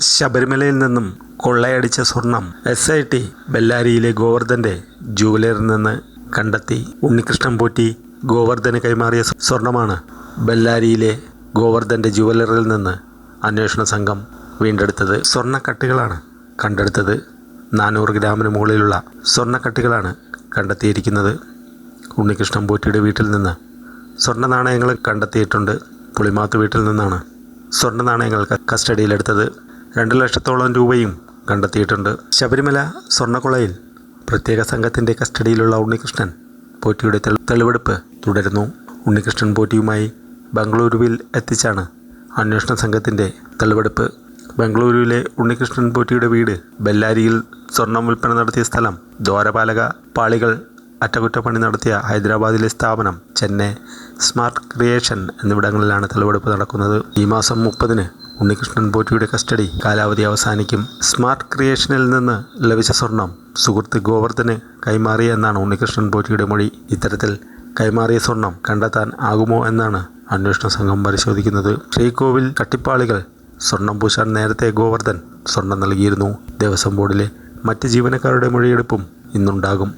ശബരിമലയിൽ നിന്നും കൊള്ളയടിച്ച സ്വർണം എസ് ഐ ടി ബെല്ലാരിയിലെ ഗോവർദ്ധന്റെ ജുവലറിൽ നിന്ന് കണ്ടെത്തി. ഉണ്ണികൃഷ്ണൻ പോറ്റി ഗോവർദ്ധന് കൈമാറിയ സ്വർണമാണ് ബെല്ലാരിയിലെ ഗോവർദ്ധന്റെ ജുവലറിൽ നിന്ന് അന്വേഷണ സംഘം വീണ്ടെടുത്തത്. സ്വർണക്കട്ടികളാണ് കണ്ടെടുത്തത്. നാനൂറ് ഗ്രാമിന് മുകളിലുള്ള സ്വർണക്കട്ടികളാണ് കണ്ടെത്തിയിരിക്കുന്നത്. ഉണ്ണികൃഷ്ണൻ പോറ്റിയുടെ വീട്ടിൽ നിന്ന് സ്വർണ നാണയങ്ങൾ കണ്ടെത്തിയിട്ടുണ്ട്. പുളിമാത്ത് വീട്ടിൽ നിന്നാണ് സ്വർണ നാണയങ്ങൾ കസ്റ്റഡിയിലെടുത്തത്. രണ്ട് ലക്ഷത്തോളം രൂപയും കണ്ടെത്തിയിട്ടുണ്ട്. ശബരിമല സ്വർണക്കൊളയിൽ പ്രത്യേക സംഘത്തിന്റെ കസ്റ്റഡിയിലുള്ള ഉണ്ണികൃഷ്ണൻ പോറ്റിയുടെ തെളിവെടുപ്പ് തുടരുന്നു. ഉണ്ണികൃഷ്ണൻ പോറ്റിയുമായി ബംഗളൂരുവിൽ എത്തിച്ചാണ് അന്വേഷണ സംഘത്തിന്റെ തെളിവെടുപ്പ്. ബംഗളൂരുവിലെ ഉണ്ണികൃഷ്ണൻ പോറ്റിയുടെ വീട് ബെല്ലാരിയിൽ സ്വർണം വിൽപ്പന നടത്തിയ സ്ഥലം ദ്വാരപാലക പാളികൾ അറ്റകുറ്റപ്പണി നടത്തിയ ഹൈദരാബാദിലെ സ്ഥാപനം ചെന്നൈ സ്മാർട്ട് ക്രിയേഷൻ എന്നിവിടങ്ങളിലാണ് തെളിവെടുപ്പ് നടക്കുന്നത്. ഈ മാസം മുപ്പതിന് ഉണ്ണികൃഷ്ണൻ പോറ്റിയുടെ കസ്റ്റഡി കാലാവധി അവസാനിക്കും. സ്മാർട്ട് ക്രിയേഷനിൽ നിന്ന് ലഭിച്ച സ്വർണം സുഹൃത്ത് ഗോവർദ്ധന് കൈമാറി എന്നാണ് ഉണ്ണികൃഷ്ണൻ പോറ്റിയുടെ മൊഴി. ഇത്തരത്തിൽ കൈമാറിയ സ്വർണം കണ്ടെത്താൻ ആകുമോ എന്നാണ് അന്വേഷണ സംഘം പരിശോധിക്കുന്നത്. ശ്രീകോവിൽ കട്ടിപ്പാളികൾ സ്വർണം പൂശാൻ നേരത്തെ ഗോവർദ്ധൻ സ്വർണം നൽകിയിരുന്നു. ദേവസ്വം ബോർഡിലെ മറ്റ് ജീവനക്കാരുടെ മൊഴിയെടുപ്പും ഇന്നുണ്ടാകും.